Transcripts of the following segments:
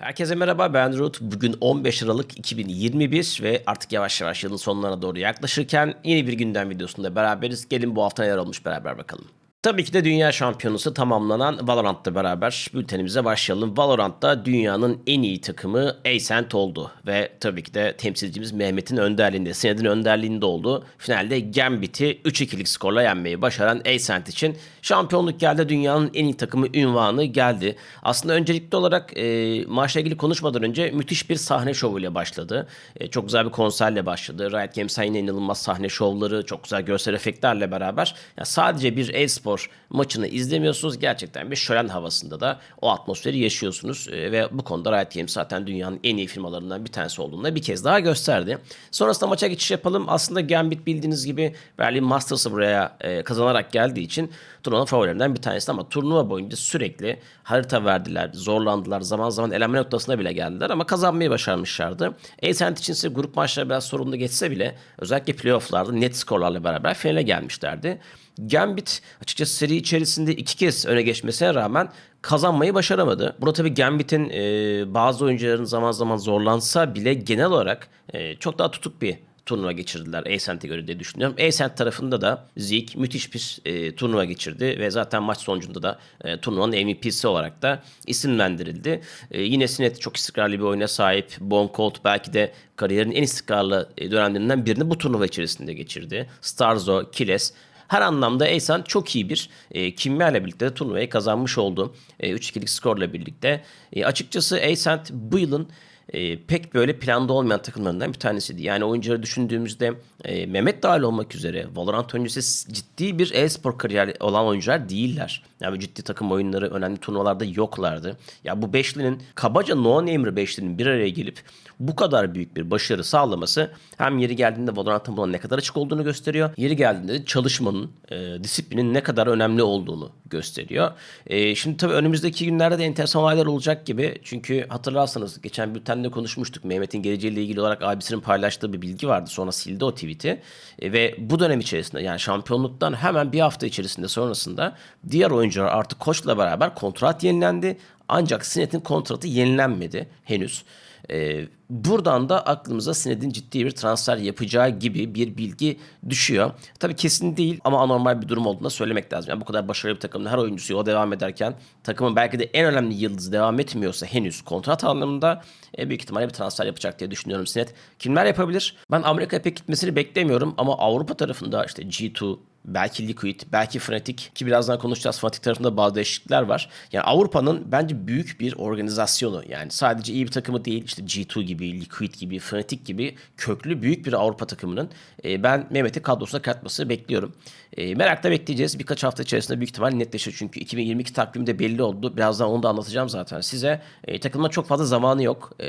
Herkese merhaba ben Ruth. Bugün 15 Aralık 2021 ve artık yavaş yavaş yılın sonlarına doğru yaklaşırken yeni bir gündem videosunda beraberiz. Gelin bu hafta neler olmuş beraber bakalım. Tabii ki de dünya şampiyonası tamamlanan Valorant'la beraber bültenimize başlayalım. Valorant'ta dünyanın en iyi takımı Ascent oldu. Ve tabii ki de temsilcimiz Mehmet'in önderliğinde, Sened'in önderliğinde oldu. Finalde Gambit'i 3-2'lik skorla yenmeyi başaran Ascent için şampiyonluk geldi. Dünyanın en iyi takımı ünvanı geldi. Aslında öncelikli olarak e, maçla ilgili konuşmadan önce müthiş bir sahne şovuyla başladı. E, çok güzel bir konserle başladı. Riot Games'in yine inanılmaz sahne şovları, çok güzel görsel efektlerle beraber ya sadece bir e-spor maçını izlemiyorsunuz. Gerçekten bir şölen havasında da o atmosferi yaşıyorsunuz. E, ve bu konuda Riot Games zaten dünyanın en iyi firmalarından bir tanesi olduğunu da bir kez daha gösterdi. Sonrasında maça geçiş yapalım. Aslında Gambit bildiğiniz gibi Berlin Masters'ı buraya e, kazanarak geldiği için turnuvanın favorilerinden bir tanesi ama turnuva boyunca sürekli harita verdiler, zorlandılar. Zaman zaman elenme noktasına bile geldiler ama kazanmayı başarmışlardı. Ascent için ise grup maçları biraz sorunlu geçse bile özellikle playofflarda net skorlarla beraber finale gelmişlerdi. Gambit açıkçası seri içerisinde iki kez öne geçmesine rağmen kazanmayı başaramadı. Burada tabii Gambit'in e, bazı oyuncuların zaman zaman zorlansa bile genel olarak e, çok daha tutuk bir turnuva geçirdiler Ascent'e göre diye düşünüyorum. Ascent tarafında da Zeke müthiş bir e, turnuva geçirdi ve zaten maç sonucunda da e, turnuvanın MVP'si olarak da isimlendirildi. E, yine Sinet çok istikrarlı bir oyuna sahip. Bon Colt belki de kariyerin en istikrarlı e, dönemlerinden birini bu turnuva içerisinde geçirdi. Starzo, Kiles her anlamda Eysan çok iyi bir e, kimya ile birlikte de turnuvayı kazanmış oldu. E, 3-2'lik skorla birlikte. E, açıkçası Eysent bu yılın e, pek böyle planda olmayan takımlarından bir tanesiydi. Yani oyuncuları düşündüğümüzde e, Mehmet dahil olmak üzere Valorant oyuncusu ciddi bir e-spor kariyeri olan oyuncular değiller. Yani ciddi takım oyunları önemli turnuvalarda yoklardı. Ya bu beşlinin kabaca no namer beşlinin bir araya gelip bu kadar büyük bir başarı sağlaması hem yeri geldiğinde Valorant'ın buna ne kadar açık olduğunu gösteriyor. Yeri geldiğinde de çalışmanın, e, disiplinin ne kadar önemli olduğunu gösteriyor. E, şimdi tabii önümüzdeki günlerde de enteresan olaylar olacak gibi. Çünkü hatırlarsanız geçen bültende konuşmuştuk. Mehmet'in geleceğiyle ilgili olarak abisinin paylaştığı bir bilgi vardı. Sonra sildi o tweet'i. E, ve bu dönem içerisinde yani şampiyonluktan hemen bir hafta içerisinde sonrasında diğer oyuncular artık koçla beraber kontrat yenilendi. Ancak Sinet'in kontratı yenilenmedi henüz. Ee, buradan da aklımıza Sined'in ciddi bir transfer yapacağı gibi bir bilgi düşüyor. Tabii kesin değil ama anormal bir durum olduğunu da söylemek lazım. Yani bu kadar başarılı bir takımın her oyuncusu yola devam ederken takımın belki de en önemli yıldızı devam etmiyorsa henüz kontrat anlamında e, büyük ihtimalle bir transfer yapacak diye düşünüyorum Sinet. Kimler yapabilir? Ben Amerika'ya pek gitmesini beklemiyorum ama Avrupa tarafında işte G2, belki Liquid, belki Fnatic ki birazdan konuşacağız. Fnatic tarafında bazı değişiklikler var. Yani Avrupa'nın bence büyük bir organizasyonu. Yani sadece iyi bir takımı değil işte G2 gibi, Liquid gibi, Fnatic gibi köklü büyük bir Avrupa takımının e, ben Mehmet'i kadrosuna katmasını bekliyorum. E, merakla bekleyeceğiz. Birkaç hafta içerisinde büyük ihtimal netleşir. Çünkü 2022 takvimi de belli oldu. Birazdan onu da anlatacağım zaten size. E, takımın çok fazla zamanı yok. E,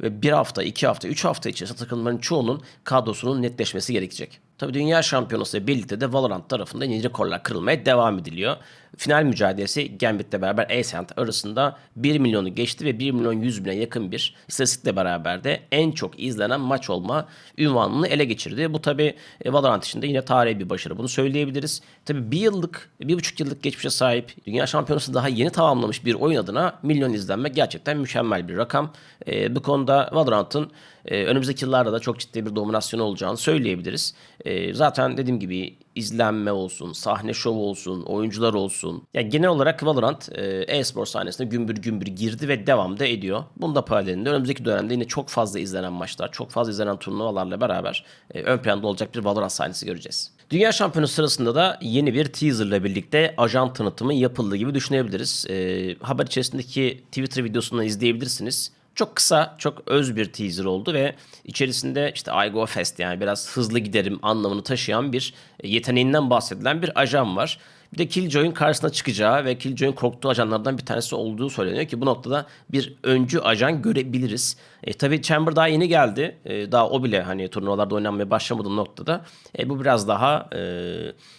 ve bir hafta, iki hafta, üç hafta içerisinde takımların çoğunun kadrosunun netleşmesi gerekecek. Tabii Dünya Şampiyonası ile birlikte de Valorant tarafında yeni rekorlar kırılmaya devam ediliyor. Final mücadelesi Gambit'le beraber Ascent arasında 1 milyonu geçti ve 1 milyon 100 bine yakın bir istatistikle beraber de en çok izlenen maç olma ünvanını ele geçirdi. Bu tabi Valorant için de yine tarihi bir başarı. Bunu söyleyebiliriz. Tabi bir yıllık, bir buçuk yıllık geçmişe sahip Dünya Şampiyonası daha yeni tamamlamış bir oyun adına milyon izlenme gerçekten mükemmel bir rakam. E, bu konuda Valorant'ın e, önümüzdeki yıllarda da çok ciddi bir dominasyonu olacağını söyleyebiliriz. E, zaten dediğim gibi izlenme olsun, sahne şovu olsun, oyuncular olsun. Ya genel olarak Valorant e, e-spor sahnesine gümbür gümbür girdi ve devam da ediyor. Bunun da paralelinde önümüzdeki dönemde yine çok fazla izlenen maçlar, çok fazla izlenen turnuvalarla beraber e, ön planda olacak bir Valorant sahnesi göreceğiz. Dünya şampiyonu sırasında da yeni bir teaserla birlikte ajan tanıtımı yapıldığı gibi düşünebiliriz. E, haber içerisindeki Twitter videosunu izleyebilirsiniz. Çok kısa, çok öz bir teaser oldu ve içerisinde işte I Go Fast yani biraz hızlı giderim anlamını taşıyan bir yeteneğinden bahsedilen bir ajan var. Bir de Killjoy'un karşısına çıkacağı ve Killjoy'un korktuğu ajanlardan bir tanesi olduğu söyleniyor ki bu noktada bir öncü ajan görebiliriz. E, tabii Chamber daha yeni geldi. E, daha o bile hani turnuvalarda oynanmaya başlamadığı noktada. E, bu biraz daha e,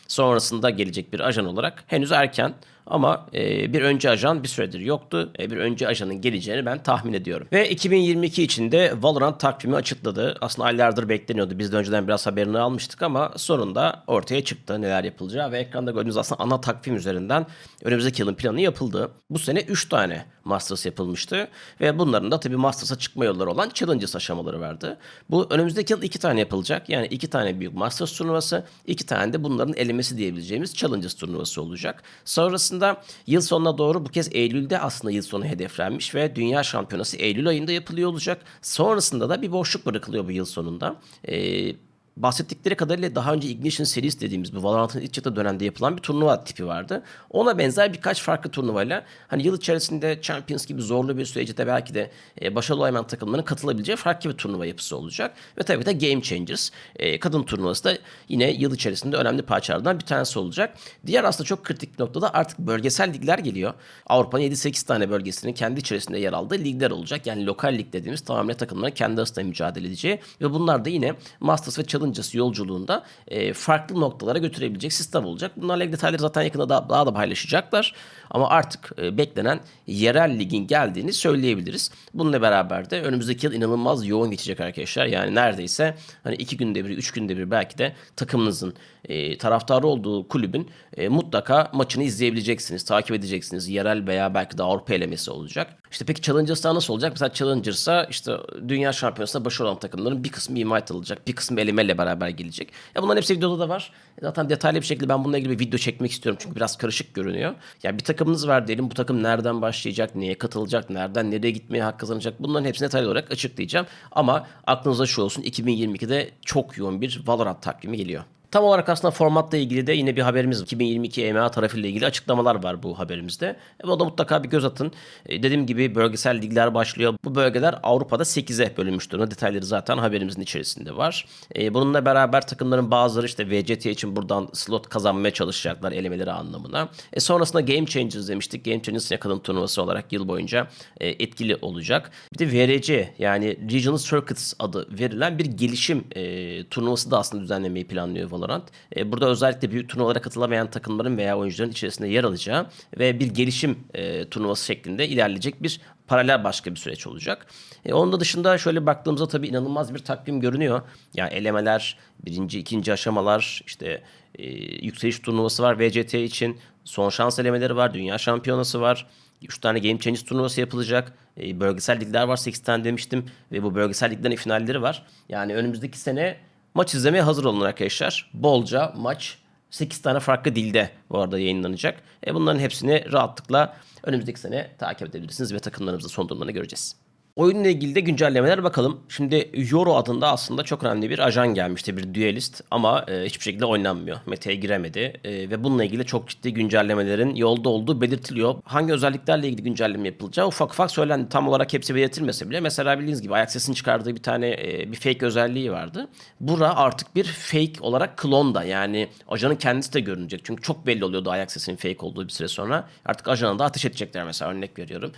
sonrasında gelecek bir ajan olarak henüz erken. Ama e, bir önce ajan bir süredir yoktu. E, bir önce ajanın geleceğini ben tahmin ediyorum. Ve 2022 içinde Valorant takvimi açıkladı. Aslında aylardır bekleniyordu. Biz de önceden biraz haberini almıştık ama sonunda ortaya çıktı neler yapılacağı ve ekranda gördüğünüz aslında ana takvim üzerinden önümüzdeki yılın planı yapıldı. Bu sene 3 tane Masters yapılmıştı ve bunların da tabii Masters'a çıkma yolları olan Challenges aşamaları vardı. Bu önümüzdeki yıl 2 tane yapılacak. Yani 2 tane büyük Masters turnuvası, 2 tane de bunların elemesi diyebileceğimiz Challenges turnuvası olacak. Sonrasında yıl sonuna doğru bu kez Eylül'de aslında yıl sonu hedeflenmiş ve Dünya Şampiyonası Eylül ayında yapılıyor olacak. Sonrasında da bir boşluk bırakılıyor bu yıl sonunda. Ee, bahsettikleri kadarıyla daha önce Ignition Series dediğimiz bu Valorant'ın ilk çıktığı dönemde yapılan bir turnuva tipi vardı. Ona benzer birkaç farklı turnuvayla hani yıl içerisinde Champions gibi zorlu bir süreci de belki de e, başarılı olamayan takımların katılabileceği farklı bir turnuva yapısı olacak. Ve tabii de Game Changers e, kadın turnuvası da yine yıl içerisinde önemli parçalardan bir tanesi olacak. Diğer aslında çok kritik bir noktada artık bölgesel ligler geliyor. Avrupa'nın 7-8 tane bölgesinin kendi içerisinde yer aldığı ligler olacak. Yani lokal lig dediğimiz tamamen takımların kendi arasında mücadele edeceği ve bunlar da yine Masters ve Challenge Challenges yolculuğunda e, farklı noktalara götürebilecek sistem olacak. Bunlarla ilgili detayları zaten yakında daha, daha da paylaşacaklar. Ama artık e, beklenen yerel ligin geldiğini söyleyebiliriz. Bununla beraber de önümüzdeki yıl inanılmaz yoğun geçecek arkadaşlar. Yani neredeyse hani iki günde bir, üç günde bir belki de takımınızın e, taraftarı olduğu kulübün e, mutlaka maçını izleyebileceksiniz, takip edeceksiniz. Yerel veya belki de Avrupa elemesi olacak. İşte peki Challengers'ta nasıl olacak? Mesela Challengers'a işte Dünya Şampiyonası'nda başarılı olan takımların bir kısmı invite alacak, bir kısmı elemeyle beraber gelecek. Ya bunların hepsi videoda da var. Zaten detaylı bir şekilde ben bununla ilgili bir video çekmek istiyorum çünkü biraz karışık görünüyor. Yani bir takımınız var diyelim. Bu takım nereden başlayacak, neye katılacak, nereden nereye gitmeye hak kazanacak bunların hepsini detaylı olarak açıklayacağım. Ama aklınızda şu olsun 2022'de çok yoğun bir Valorant takvimi geliyor. Tam olarak aslında formatla ilgili de yine bir haberimiz 2022 EMA tarafıyla ilgili açıklamalar var bu haberimizde. E, o da mutlaka bir göz atın. E, dediğim gibi bölgesel ligler başlıyor. Bu bölgeler Avrupa'da 8'e bölünmüş durumda. Detayları zaten haberimizin içerisinde var. E, bununla beraber takımların bazıları işte VCT için buradan slot kazanmaya çalışacaklar elemeleri anlamına. E, sonrasında Game Changers demiştik. Game Changers yakın turnuvası olarak yıl boyunca e, etkili olacak. Bir de VRC yani Regional Circuits adı verilen bir gelişim e, turnuvası da aslında düzenlemeyi planlıyor Valorant. E, burada özellikle büyük turnuvalara katılamayan takımların veya oyuncuların içerisinde yer alacağı ve bir gelişim e, turnuvası şeklinde ilerleyecek bir paralel başka bir süreç olacak. E, onun da dışında şöyle baktığımızda tabii inanılmaz bir takvim görünüyor. Yani elemeler, birinci, ikinci aşamalar, işte e, yükseliş turnuvası var VCT için. Son şans elemeleri var, dünya şampiyonası var. 3 tane Game Changers turnuvası yapılacak. E, bölgesel ligler var 8 tane demiştim. Ve bu bölgesel liglerin finalleri var. Yani önümüzdeki sene Maç izlemeye hazır olun arkadaşlar. Bolca maç 8 tane farklı dilde bu arada yayınlanacak. E bunların hepsini rahatlıkla önümüzdeki sene takip edebilirsiniz ve takımlarımızda son durumlarını göreceğiz. Oyunla ilgili de güncellemeler bakalım. Şimdi Euro adında aslında çok önemli bir ajan gelmişti. Bir duelist ama e, hiçbir şekilde oynanmıyor. Mete'ye giremedi. E, ve bununla ilgili çok ciddi güncellemelerin yolda olduğu belirtiliyor. Hangi özelliklerle ilgili güncelleme yapılacağı ufak ufak söylendi. Tam olarak hepsi belirtilmese bile. Mesela bildiğiniz gibi ayak sesini çıkardığı bir tane e, bir fake özelliği vardı. Bura artık bir fake olarak klonda. Yani ajanın kendisi de görünecek. Çünkü çok belli oluyordu ayak sesinin fake olduğu bir süre sonra. Artık ajana da ateş edecekler mesela örnek veriyorum.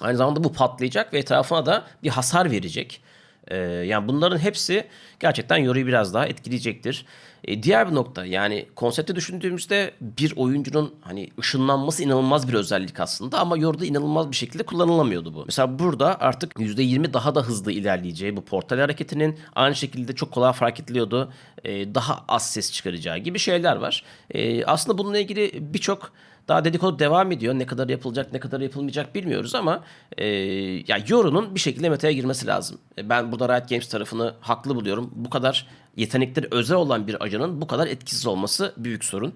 Aynı zamanda bu patlayacak ve etrafına da bir hasar verecek. Ee, yani bunların hepsi gerçekten yoruyu biraz daha etkileyecektir. Ee, diğer bir nokta yani konsepte düşündüğümüzde bir oyuncunun hani ışınlanması inanılmaz bir özellik aslında ama yorda inanılmaz bir şekilde kullanılamıyordu bu. Mesela burada artık %20 daha da hızlı ilerleyeceği bu portal hareketinin aynı şekilde çok kolay fark ediliyordu. Ee, daha az ses çıkaracağı gibi şeyler var. Ee, aslında bununla ilgili birçok daha dedikodu devam ediyor. Ne kadar yapılacak, ne kadar yapılmayacak bilmiyoruz ama e, ya Euro'nun bir şekilde meta'ya girmesi lazım. E, ben burada Riot Games tarafını haklı buluyorum. Bu kadar yetenekleri özel olan bir ajanın bu kadar etkisiz olması büyük sorun.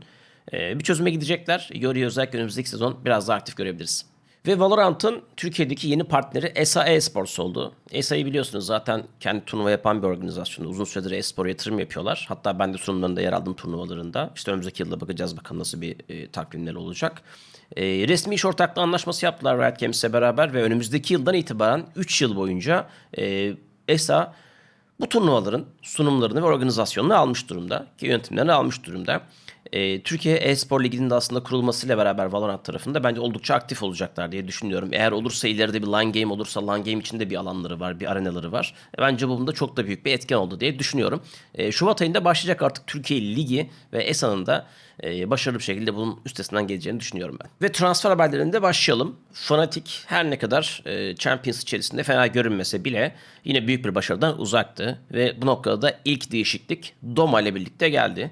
E, bir çözüme gidecekler. Euro'yu özellikle önümüzdeki sezon biraz daha aktif görebiliriz. Ve Valorant'ın Türkiye'deki yeni partneri ESA Esports oldu. ESA'yı biliyorsunuz zaten kendi turnuva yapan bir organizasyon. Uzun süredir e-spor yatırım yapıyorlar. Hatta ben de sunumlarında yer aldım turnuvalarında. İşte önümüzdeki yılda bakacağız bakalım nasıl bir e, takvimler olacak. E, resmi iş ortaklığı anlaşması yaptılar Riot Games'le beraber ve önümüzdeki yıldan itibaren 3 yıl boyunca e, ESA bu turnuvaların sunumlarını ve organizasyonunu almış durumda. Ki yönetimlerini almış durumda e, Türkiye E-Spor Ligi'nin de aslında kurulmasıyla beraber Valorant tarafında bence oldukça aktif olacaklar diye düşünüyorum. Eğer olursa ileride bir line game olursa line game içinde bir alanları var, bir arenaları var. E, bence bunda çok da büyük bir etken oldu diye düşünüyorum. E, Şubat ayında başlayacak artık Türkiye Ligi ve ESA'nın da e, başarılı bir şekilde bunun üstesinden geleceğini düşünüyorum ben. Ve transfer haberlerinde başlayalım. Fnatic her ne kadar e, Champions içerisinde fena görünmese bile yine büyük bir başarıdan uzaktı. Ve bu noktada da ilk değişiklik Doma ile birlikte geldi.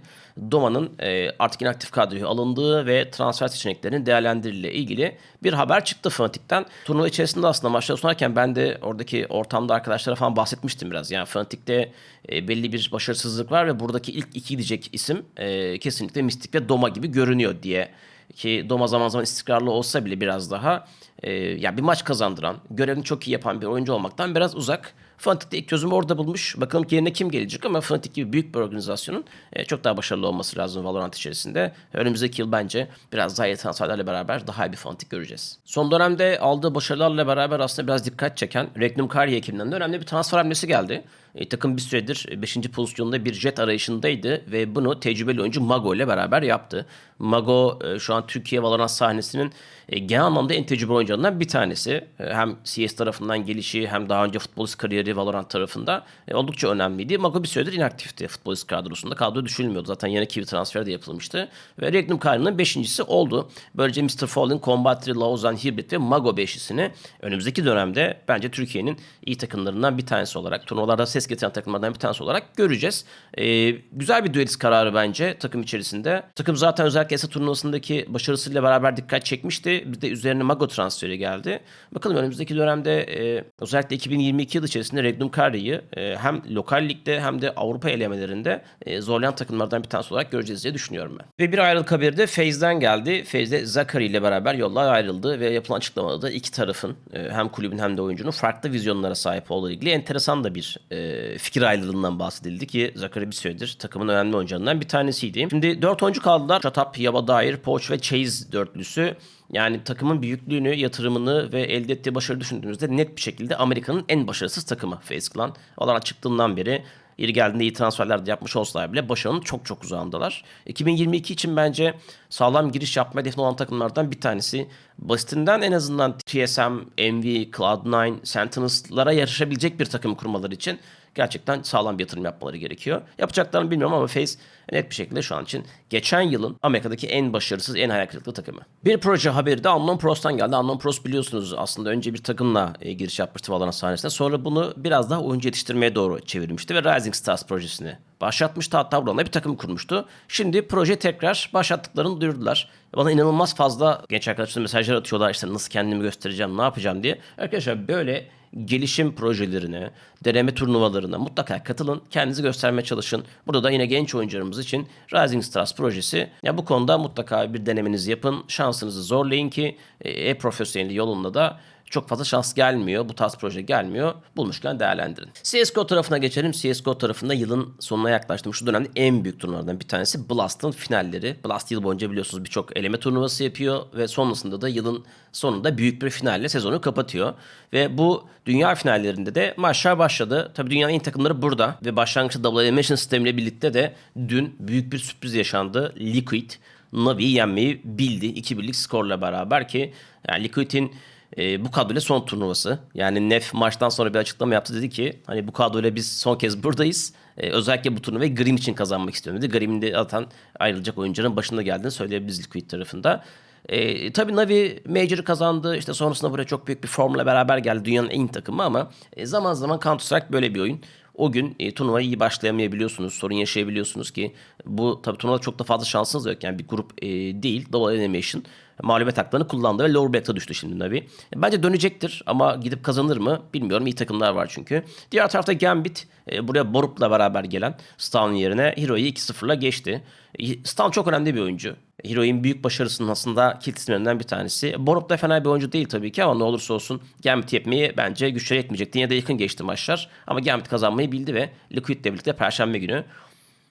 Doma'nın e, artık inaktif kadroya alındığı ve transfer seçeneklerinin değerlendirildiği ilgili bir haber çıktı Fnatic'ten. Turnuva içerisinde aslında maçları sunarken ben de oradaki ortamda arkadaşlara falan bahsetmiştim biraz. Yani Fnatic'te e, belli bir başarısızlık var ve buradaki ilk iki gidecek isim e, kesinlikle Mystic ve Doma gibi görünüyor diye ki Doma zaman zaman istikrarlı olsa bile biraz daha e, ya bir maç kazandıran, görevini çok iyi yapan bir oyuncu olmaktan biraz uzak. Fnatic ilk çözümü orada bulmuş. Bakalım ki yerine kim gelecek ama Fnatic gibi büyük bir organizasyonun e, çok daha başarılı olması lazım Valorant içerisinde. Önümüzdeki yıl bence biraz daha iyi transferlerle beraber daha iyi bir Fnatic göreceğiz. Son dönemde aldığı başarılarla beraber aslında biraz dikkat çeken Regnum Kari ekibinden de önemli bir transfer hamlesi geldi. E, takım bir süredir 5. pozisyonda bir jet arayışındaydı ve bunu tecrübeli oyuncu Mago ile beraber yaptı. Mago e, şu an Türkiye Valorant sahnesinin e, genel anlamda en tecrübeli oyuncularından bir tanesi. E, hem CS tarafından gelişi hem daha önce futbolist kariyeri Valorant tarafında oldukça önemliydi. Mago bir süredir inaktifti futbolist kadrosunda. Kadro düşülmüyordu. Zaten yeni Kiwi transferi de yapılmıştı. Ve Regnum Kari'nin beşincisi oldu. Böylece Mr. Fallen, Combatri, Lausanne, Hybrid ve Mago beşlisini önümüzdeki dönemde bence Türkiye'nin iyi takımlarından bir tanesi olarak turnuvalarda ses getiren takımlardan bir tanesi olarak göreceğiz. Ee, güzel bir düelist kararı bence takım içerisinde. Takım zaten özellikle ESA turnuvasındaki başarısıyla beraber dikkat çekmişti. Bir de üzerine Mago transferi geldi. Bakalım önümüzdeki dönemde e, özellikle 2022 yıl içerisinde Regnum Kari'yi e, hem lokal ligde hem de Avrupa elemelerinde e, zorlayan takımlardan bir tanesi olarak göreceğiz diye düşünüyorum ben. Ve bir ayrılık haberi de Feyz'den geldi. Feyz de Zakari ile beraber yollar ayrıldı ve yapılan açıklamada da iki tarafın e, hem kulübün hem de oyuncunun farklı vizyonlara sahip olduğu ilgili enteresan da bir e, fikir ayrılığından bahsedildi ki Zakari bir süredir takımın önemli oyuncularından bir tanesiydi. Şimdi dört oyuncu kaldılar. Shutap, Yaba Dair, Poach ve Chase dörtlüsü. Yani takımın büyüklüğünü, yatırımını ve elde ettiği başarı düşündüğümüzde net bir şekilde Amerika'nın en başarısız takımı FaZe Clan. Olarak çıktığından beri Yeri geldiğinde iyi transferler de yapmış olsalar bile başarının çok çok uzağındalar. 2022 için bence sağlam giriş yapma hedefinde olan takımlardan bir tanesi. Basitinden en azından TSM, MV, Cloud9, Sentinels'lara yarışabilecek bir takım kurmaları için gerçekten sağlam bir yatırım yapmaları gerekiyor. Yapacaklarını bilmiyorum ama FaZe net bir şekilde şu an için geçen yılın Amerika'daki en başarısız, en hayal kırıklığı takımı. Bir proje haberi de Unknown Pros'tan geldi. Unknown Pros biliyorsunuz aslında önce bir takımla e, giriş yapmıştı Valorant sahnesine. Sonra bunu biraz daha oyuncu yetiştirmeye doğru çevirmişti ve Rising Stars projesini başlatmıştı. Hatta buradan bir takım kurmuştu. Şimdi proje tekrar başlattıklarını duyurdular. Bana inanılmaz fazla genç arkadaşlar mesajlar atıyorlar işte nasıl kendimi göstereceğim, ne yapacağım diye. Arkadaşlar böyle gelişim projelerine, deneme turnuvalarına mutlaka katılın. Kendinizi göstermeye çalışın. Burada da yine genç oyuncularımız için Rising Stars projesi. Ya bu konuda mutlaka bir denemenizi yapın. Şansınızı zorlayın ki e, e-profesyonelli yolunda da çok fazla şans gelmiyor. Bu tarz proje gelmiyor. Bulmuşken değerlendirin. CSGO tarafına geçelim. CSGO tarafında yılın sonuna yaklaştım. Şu dönemde en büyük turnuvalardan bir tanesi Blast'ın finalleri. Blast yıl boyunca biliyorsunuz birçok eleme turnuvası yapıyor ve sonrasında da yılın sonunda büyük bir finalle sezonu kapatıyor. Ve bu dünya finallerinde de maçlar başladı. Tabii dünyanın en takımları burada ve başlangıçta Double Elimination sistemiyle birlikte de dün büyük bir sürpriz yaşandı. Liquid Navi'yi yenmeyi bildi. 2-1'lik skorla beraber ki yani Liquid'in e, bu kadroyla son turnuvası. Yani Nef maçtan sonra bir açıklama yaptı dedi ki hani bu kadroyla biz son kez buradayız. E, özellikle bu turnuvayı Grim için kazanmak istiyorum dedi. Grim'in de zaten ayrılacak oyuncuların başında geldiğini söyleyebiliriz Liquid tarafında. E, tabii Navi Major'ı kazandı. İşte sonrasında buraya çok büyük bir formla beraber geldi. Dünyanın en iyi takımı ama e, zaman zaman Counter Strike böyle bir oyun. O gün e, turnuvayı iyi başlayamayabiliyorsunuz. Sorun yaşayabiliyorsunuz ki bu tabii turnuvada çok da fazla şansınız yok. Yani bir grup e, değil. Double Animation mağlubiyet haklarını kullandı ve lower bracket'a düştü şimdi Navi. E, bence dönecektir ama gidip kazanır mı bilmiyorum. İyi takımlar var çünkü. Diğer tarafta Gambit e, buraya Borup'la beraber gelen Stan'ın yerine Hero'yu 2-0'la geçti. E, Stan çok önemli bir oyuncu. Hero'in büyük başarısının aslında kilit isimlerinden bir tanesi. Borup da fena bir oyuncu değil tabii ki ama ne olursa olsun Gambit yapmayı bence güçleri yetmeyecekti. Yine de yakın geçti maçlar. Ama Gambit kazanmayı bildi ve Liquid'le birlikte Perşembe günü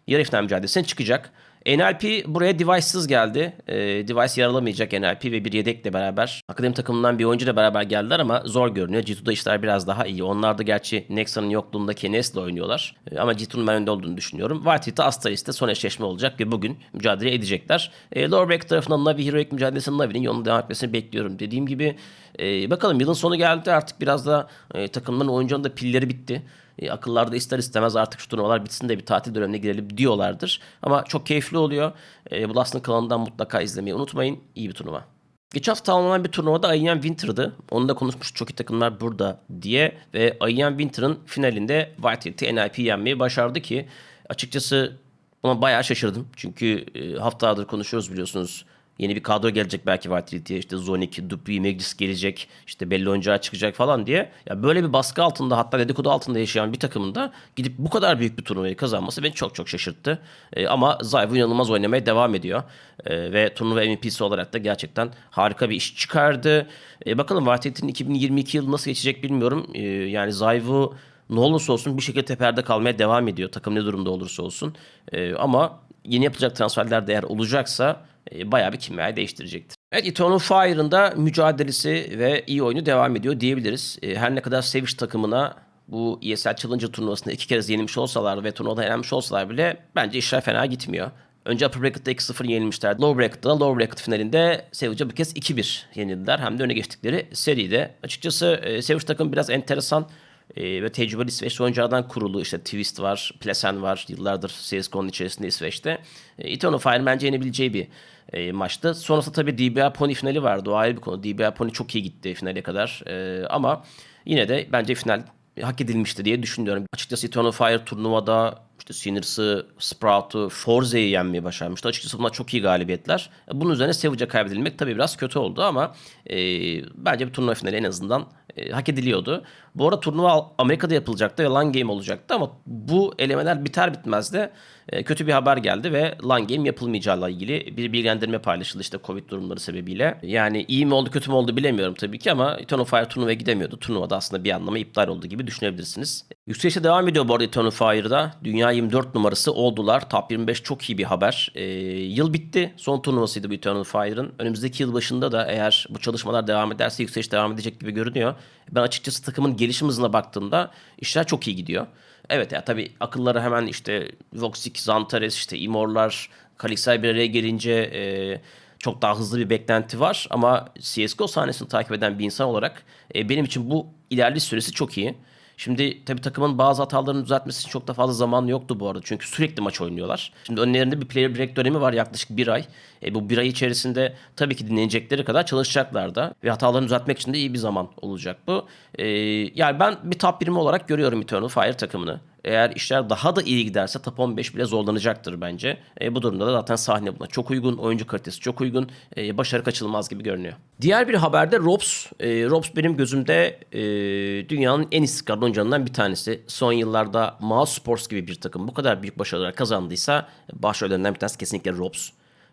yarı final mücadelesine çıkacak. NLP buraya Device'sız geldi. E, Device yaralamayacak NLP ve bir yedekle beraber. Akademi takımından bir oyuncuyla beraber geldiler ama zor görünüyor. G2'da işler biraz daha iyi. Onlar da gerçi Nexa'nın yokluğunda Kenes'le oynuyorlar. E, ama G2'nun ben önde olduğunu düşünüyorum. Whitehead'de Astraris'te son eşleşme olacak ve bugün mücadele edecekler. E, Lowerback tarafından Navi Heroic mücadelesinin Navi'nin yolunu devam etmesini bekliyorum. Dediğim gibi e, bakalım yılın sonu geldi artık biraz da e, takımların oyuncuların da pilleri bitti. E, akıllarda ister istemez artık şu turnuvalar bitsin de bir tatil dönemine girelim diyorlardır. Ama çok keyifli oluyor. E, Blast'ın kanalından mutlaka izlemeyi unutmayın. İyi bir turnuva. Geçen hafta tamamlanan bir turnuvada Ayyan Winter'dı. Onu da konuşmuş çok iyi takımlar burada diye. Ve Ayyan Winter'ın finalinde Whitehead'i NIP yenmeyi başardı ki açıkçası Ona bayağı şaşırdım. Çünkü e, haftalardır konuşuyoruz biliyorsunuz. Yeni bir kadro gelecek belki Vitality'ye. işte Zonik, Dupuy, Megis gelecek. işte belli oyuncağı çıkacak falan diye. Ya böyle bir baskı altında hatta dedikodu altında yaşayan bir takımın da gidip bu kadar büyük bir turnuvayı kazanması beni çok çok şaşırttı. E, ama Zayvu inanılmaz oynamaya devam ediyor. E, ve turnuva MVP'si olarak da gerçekten harika bir iş çıkardı. E, bakalım Vitality'nin 2022 yılı nasıl geçecek bilmiyorum. E, yani Zayvu ne olursa olsun bir şekilde teperde kalmaya devam ediyor. Takım ne durumda olursa olsun. E, ama yeni yapılacak transferler de eğer olacaksa e, bayağı bir kimyayı değiştirecektir. Evet Eternal Fire'ın da mücadelesi ve iyi oyunu devam ediyor diyebiliriz. E, her ne kadar Savage takımına bu ESL Challenger turnuvasında iki kez yenilmiş olsalar ve turnuvada elenmiş olsalar bile bence işler fena gitmiyor. Önce Upper Bracket'ta 2-0 yenilmişlerdi. Lower Bracket'ta Lower Bracket finalinde Savage'a bir kez 2-1 yenildiler. Hem de öne geçtikleri seride. Açıkçası e, Savage takım biraz enteresan e, ve tecrübeli İsveçli oyunculardan kurulu. İşte Twist var, Plesen var. Yıllardır CSGO'nun içerisinde İsveç'te. E, Eternal Fire bence yenebileceği bir e, maçtı. Sonrasında tabii DBA Pony finali vardı. O ayrı bir konu. DBA Pony çok iyi gitti finale kadar. E, ama yine de bence final hak edilmişti diye düşünüyorum. Açıkçası Eternal Fire turnuvada işte Sinners'ı, Sprout'u, Forze'yi yenmeyi başarmıştı. Açıkçası bunlar çok iyi galibiyetler. Bunun üzerine Savage'a kaybedilmek tabii biraz kötü oldu ama e, bence bir turnuva finali en azından e, hak ediliyordu. Bu arada turnuva Amerika'da yapılacaktı ve LAN game olacaktı ama bu elemeler biter bitmez de e, kötü bir haber geldi ve LAN game yapılmayacağıyla ilgili bir bilgilendirme paylaşıldı işte Covid durumları sebebiyle. Yani iyi mi oldu kötü mü oldu bilemiyorum tabii ki ama Eternal Fire turnuvaya gidemiyordu. Turnuvada aslında bir anlamda iptal oldu gibi düşünebilirsiniz. Yükselişe devam ediyor bu arada Eternal Fire'da. Dünya 24 numarası oldular. Top 25 çok iyi bir haber. E, yıl bitti. Son turnuvasıydı bu Eternal Fire'ın. Önümüzdeki yıl başında da eğer bu çalışmalar devam ederse yükseliş devam edecek gibi görünüyor. Ben açıkçası takımın gelişim hızına baktığımda işler çok iyi gidiyor. Evet ya tabii akıllara hemen işte Voxic, Zantares, işte Imorlar, Kalixay bir araya gelince e, çok daha hızlı bir beklenti var. Ama CSGO sahnesini takip eden bir insan olarak e, benim için bu ilerleyiş süresi çok iyi. Şimdi tabii takımın bazı hatalarını düzeltmesi için çok da fazla zaman yoktu bu arada. Çünkü sürekli maç oynuyorlar. Şimdi önlerinde bir player break dönemi var yaklaşık bir ay. E, bu bir ay içerisinde tabii ki dinlenecekleri kadar çalışacaklar da. Ve hatalarını düzeltmek için de iyi bir zaman olacak bu. E, yani ben bir top 20 olarak görüyorum Eternal Fire takımını. Eğer işler daha da iyi giderse top 15 bile zorlanacaktır bence. E, bu durumda da zaten sahne buna çok uygun. Oyuncu kalitesi çok uygun. E, başarı kaçınılmaz gibi görünüyor. Diğer bir haberde Robs. E, Robs benim gözümde e, dünyanın en istikrarlı oyuncularından bir tanesi. Son yıllarda Mouse Sports gibi bir takım bu kadar büyük başarılar kazandıysa başrollerinden bir tanesi kesinlikle Robs.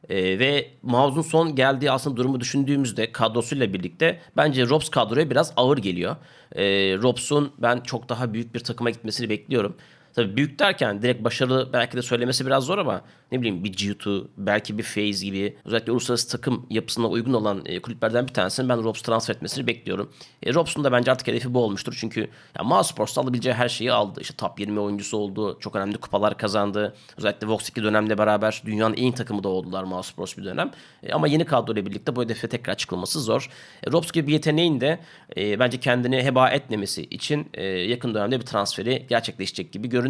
Ee, ve Mouse'un son geldiği aslında durumu düşündüğümüzde kadrosuyla birlikte bence Robs kadroya biraz ağır geliyor. Ee, Robs'un ben çok daha büyük bir takıma gitmesini bekliyorum. Tabii büyük derken direkt başarılı belki de söylemesi biraz zor ama ne bileyim bir G2, belki bir FaZe gibi özellikle uluslararası takım yapısına uygun olan e, kulüplerden bir tanesini ben Robs transfer etmesini bekliyorum. E, Robs'un da bence artık hedefi bu olmuştur. Çünkü ya, Mouse Sports'ta alabileceği her şeyi aldı. İşte top 20 oyuncusu oldu. Çok önemli kupalar kazandı. Özellikle Vox 2 dönemde beraber dünyanın en iyi takımı da oldular Mouse Sports bir dönem. E, ama yeni kadroyla birlikte bu hedefe tekrar çıkılması zor. E, Robs gibi bir yeteneğin de e, bence kendini heba etmemesi için e, yakın dönemde bir transferi gerçekleşecek gibi görünüyor.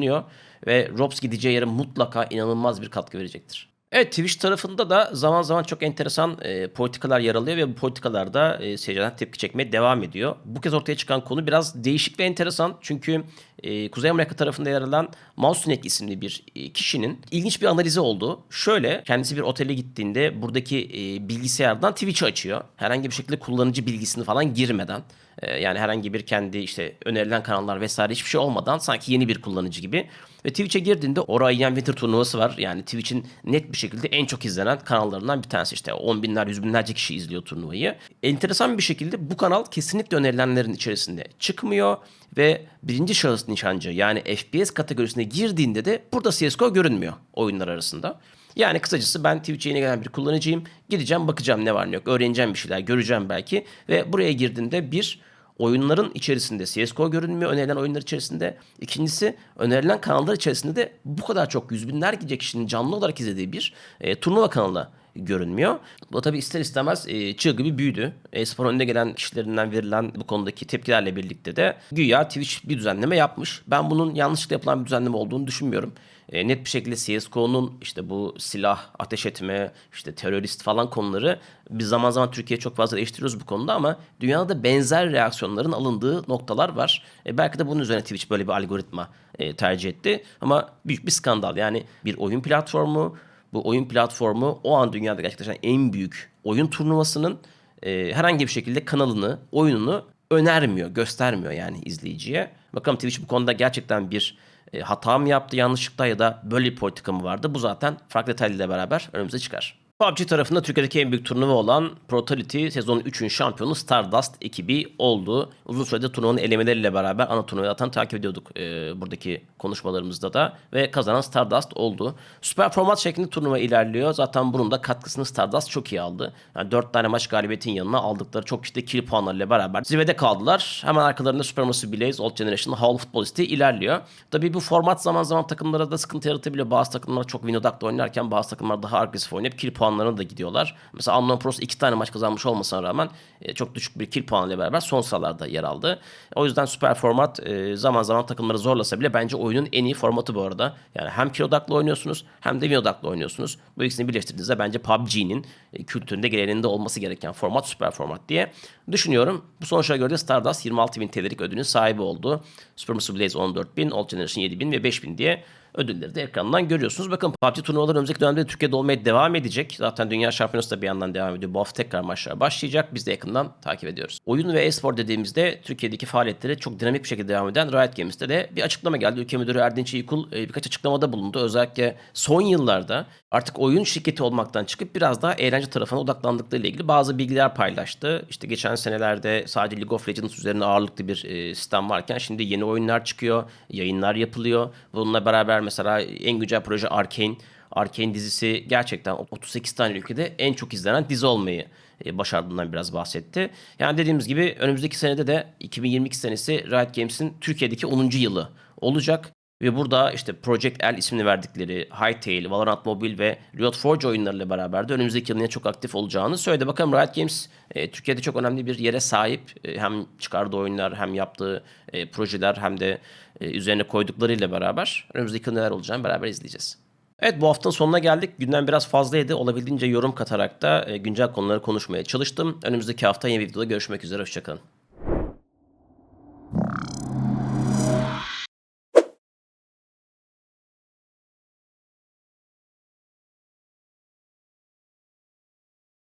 Ve Robs gideceği yere mutlaka inanılmaz bir katkı verecektir. Evet Twitch tarafında da zaman zaman çok enteresan e, politikalar yer alıyor ve bu politikalarda e, seyirciden tepki çekmeye devam ediyor. Bu kez ortaya çıkan konu biraz değişik ve enteresan. Çünkü e, Kuzey Amerika tarafında yer alan Mausunek isimli bir e, kişinin ilginç bir analizi oldu. Şöyle kendisi bir otele gittiğinde buradaki e, bilgisayardan Twitch'i açıyor. Herhangi bir şekilde kullanıcı bilgisini falan girmeden. E, yani herhangi bir kendi işte önerilen kanallar vesaire hiçbir şey olmadan sanki yeni bir kullanıcı gibi. Ve Twitch'e girdiğinde Ora IM Winter turnuvası var. Yani Twitch'in net bir şekilde en çok izlenen kanallarından bir tanesi. işte 10 binler, yüz binlerce kişi izliyor turnuvayı. Enteresan bir şekilde bu kanal kesinlikle önerilenlerin içerisinde çıkmıyor. Ve birinci şahıs nişancı yani FPS kategorisine girdiğinde de burada CSGO görünmüyor oyunlar arasında. Yani kısacası ben Twitch'e yeni gelen bir kullanıcıyım. Gideceğim bakacağım ne var ne yok. Öğreneceğim bir şeyler göreceğim belki. Ve buraya girdiğinde bir oyunların içerisinde CSGO görünmüyor önerilen oyunlar içerisinde. İkincisi önerilen kanallar içerisinde de bu kadar çok yüz binlerce kişinin canlı olarak izlediği bir e, turnuva kanalı görünmüyor. Bu tabi ister istemez e, çığ gibi büyüdü. E-spor önüne gelen kişilerinden verilen bu konudaki tepkilerle birlikte de güya Twitch bir düzenleme yapmış. Ben bunun yanlışlıkla yapılan bir düzenleme olduğunu düşünmüyorum. E, net bir şekilde CSGO'nun işte bu silah, ateş etme, işte terörist falan konuları biz zaman zaman Türkiye'ye çok fazla eleştiriyoruz bu konuda ama dünyada benzer reaksiyonların alındığı noktalar var. E, belki de bunun üzerine Twitch böyle bir algoritma e, tercih etti ama büyük bir skandal. Yani bir oyun platformu, bu oyun platformu o an dünyada gerçekleşen en büyük oyun turnuvasının e, herhangi bir şekilde kanalını, oyununu önermiyor, göstermiyor yani izleyiciye. Bakalım Twitch bu konuda gerçekten bir e, hata mı yaptı yanlışlıkla ya da böyle bir politika mı vardı? Bu zaten farklı detaylarıyla beraber önümüze çıkar. PUBG tarafında Türkiye'deki en büyük turnuva olan Protality sezonun 3'ün şampiyonu Stardust ekibi oldu. Uzun süredir turnuvanın elemeleriyle beraber ana turnuvayı atan takip ediyorduk e, buradaki konuşmalarımızda da ve kazanan Stardust oldu. Süper format şeklinde turnuva ilerliyor. Zaten bunun da katkısını Stardust çok iyi aldı. Yani 4 tane maç galibiyetin yanına aldıkları çok ciddi kill puanlarıyla beraber zirvede kaldılar. Hemen arkalarında Supremacy Blaze, Old Generation, Hall of Futbolisti ilerliyor. Tabii bu format zaman zaman takımlara da sıkıntı yaratabiliyor. Bazı takımlar çok win odaklı oynarken bazı takımlar daha agresif oynayıp kill puanlarına da gidiyorlar. Mesela Unknown Pros iki tane maç kazanmış olmasına rağmen e, çok düşük bir kill puanıyla beraber son sıralarda yer aldı. O yüzden süper format e, zaman zaman takımları zorlasa bile bence oyunun en iyi formatı bu arada. Yani hem kill odaklı oynuyorsunuz hem de win odaklı oynuyorsunuz. Bu ikisini birleştirdiğinizde bence PUBG'nin e, kültüründe geleneğinde olması gereken format süper format diye düşünüyorum. Bu sonuçlara göre de Stardust 26.000 TL'lik ödülün sahibi oldu. Supermassive Blaze 14.000, Old Generation 7.000 ve 5.000 diye ödülleri de ekrandan görüyorsunuz. Bakın PUBG turnuvaları önümüzdeki dönemde Türkiye'de olmaya devam edecek. Zaten Dünya Şampiyonası da bir yandan devam ediyor. Bu hafta tekrar maçlar başlayacak. Biz de yakından takip ediyoruz. Oyun ve e-spor dediğimizde Türkiye'deki faaliyetleri çok dinamik bir şekilde devam eden Riot Games'te de bir açıklama geldi. Ülke Müdürü Erdinç İlkul e, birkaç açıklamada bulundu. Özellikle son yıllarda artık oyun şirketi olmaktan çıkıp biraz daha eğlence tarafına odaklandıklarıyla ilgili bazı bilgiler paylaştı. İşte geçen senelerde sadece League of Legends üzerine ağırlıklı bir e, sistem varken şimdi yeni oyunlar çıkıyor, yayınlar yapılıyor. Bununla beraber mesela en güncel proje Arkane. Arkane dizisi gerçekten 38 tane ülkede en çok izlenen dizi olmayı e, başardığından biraz bahsetti. Yani dediğimiz gibi önümüzdeki senede de 2022 senesi Riot Games'in Türkiye'deki 10. yılı olacak. Ve burada işte Project L ismini verdikleri Hytale, Valorant Mobile ve Riot Forge oyunlarıyla beraber de önümüzdeki yılın yine çok aktif olacağını söyledi. Bakalım Riot Games e, Türkiye'de çok önemli bir yere sahip. E, hem çıkardığı oyunlar hem yaptığı e, projeler hem de e, üzerine koyduklarıyla beraber önümüzdeki yıl neler olacağını beraber izleyeceğiz. Evet bu haftanın sonuna geldik. Günden biraz fazlaydı. Olabildiğince yorum katarak da e, güncel konuları konuşmaya çalıştım. Önümüzdeki hafta yeni bir videoda görüşmek üzere. Hoşçakalın.